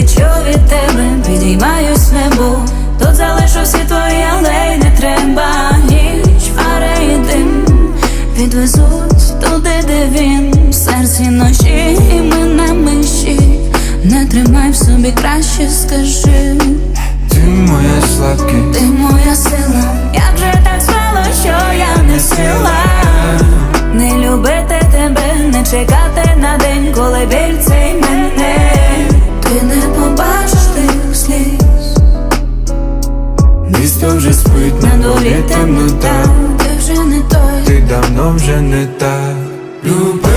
Відлечу від тебе, підіймаюсь в небо. Тут залишу всі твої алеї, не треба ніч, фари і дим Відвезуть туди, де він. В серці ночі, і ми на межі. Не тримай в собі краще, скажи, Ти моя слабкість ти моя сила, як же так стало, що я не сила? Не любити тебе, не чекати на день, коли біль щастя вже спить на долі темнота Ти вже не той, ти давно вже не та люба.